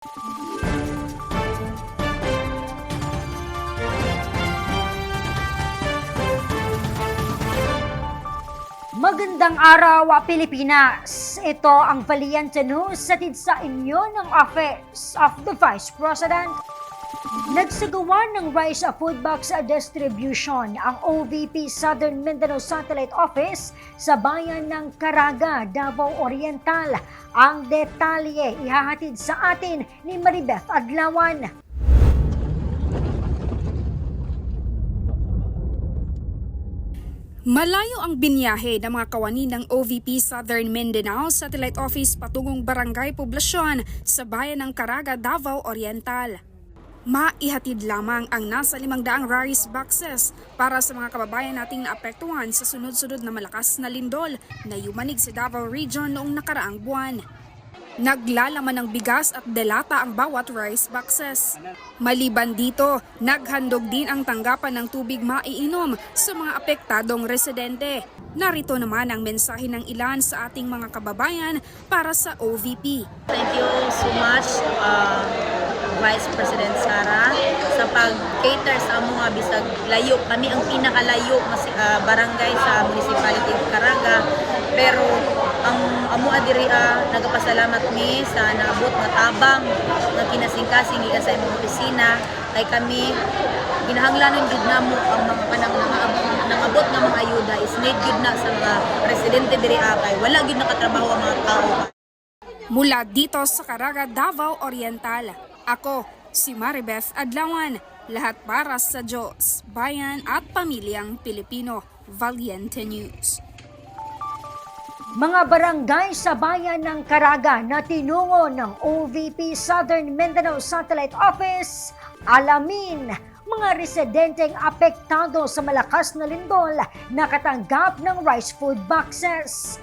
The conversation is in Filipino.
Magandang araw, ah, Pilipinas! Ito ang Valiente News satid sa inyo ng Office of the Vice President. Nagsagawa ng Rice Food Box Distribution ang OVP Southern Mindanao Satellite Office sa bayan ng Caraga, Davao Oriental. Ang detalye ihahatid sa atin ni Maribeth Adlawan. Malayo ang binyahe ng mga kawani ng OVP Southern Mindanao Satellite Office patungong barangay poblasyon sa bayan ng Caraga, Davao Oriental. Maihatid lamang ang nasa limang daang rice boxes para sa mga kababayan nating naapektuhan sa sunod-sunod na malakas na lindol na yumanig sa Davao Region noong nakaraang buwan. Naglalaman ng bigas at delata ang bawat rice boxes. Maliban dito, naghandog din ang tanggapan ng tubig maiinom sa mga apektadong residente. Narito naman ang mensahe ng ilan sa ating mga kababayan para sa OVP. Thank you so much, uh, Vice President Sara, sa pag-cater sa among mga bisag layo. Kami ang pinakalayo mas uh, barangay sa Municipality of Caraga. Pero ang amo adiri uh, nagapasalamat mi sa naabot nga tabang nga kinasing-kasing gikan sa imong opisina kay kami ginahanglanon gid namo ang mga kanang nangaabot nga mga ayuda is need gid na sa mga residente diri ah, kay wala gid nakatrabaho ang mga tao Mula dito sa Caraga, Davao Oriental, ako si Maribeth Adlawan. Lahat para sa Diyos, bayan at pamilyang Pilipino. Valiente News. Mga barangay sa bayan ng Caraga na tinungo ng OVP Southern Mindanao Satellite Office, alamin mga residenteng apektado sa malakas na lindol nakatanggap ng rice food boxes.